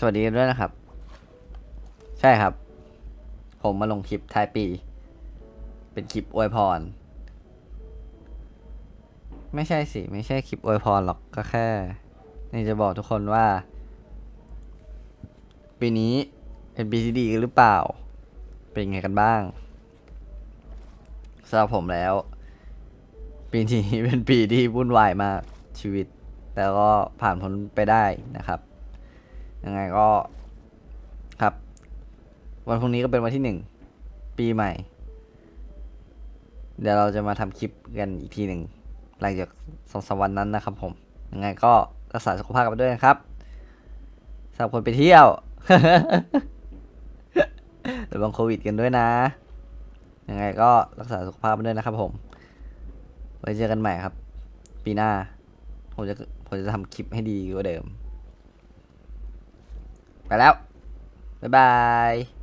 สวัสดีกันด้วยนะครับ ใช่ครับ ผมมาลงคลิปท้ายปี เป็นคลิปอวยพร ไม่ใช่สิ ไม่ใช่คลิปอวยพรหรอกก็แค่ นี่จะบอกทุกคนว่า ปีนี้เป็นปีที่ดีหรือเปล่า เป็นไงกันบ้างสำหรับผมแล้ว ปีนี้เป็นปีที่วุ่นวายมากชีวิต แต่ก็ผ่านพ้นไปได้นะครับ ยังไงก็ครับ วันพรุ่งนี้ก็เป็นวันที่หนึ่งปีใหม่ เดี๋ยวเราจะมาทำคลิปกันอีกทีหนึ่งหลังจากสองสามวันนั้นนะครับผม ยังไงก็รักษาสุขภาพกันด้วยนะครับสำหรับคนไปเที่ยวระวังโควิดกันด้วยนะ ยังไงก็รักษาสุขภาพกันด้วยนะครับผม ไว้เจอกันใหม่ครับ ปีหน้า ผมจะผมจะทำคลิปให้ดีกว่าเดิม ไปแล้ว บ๊ายบาย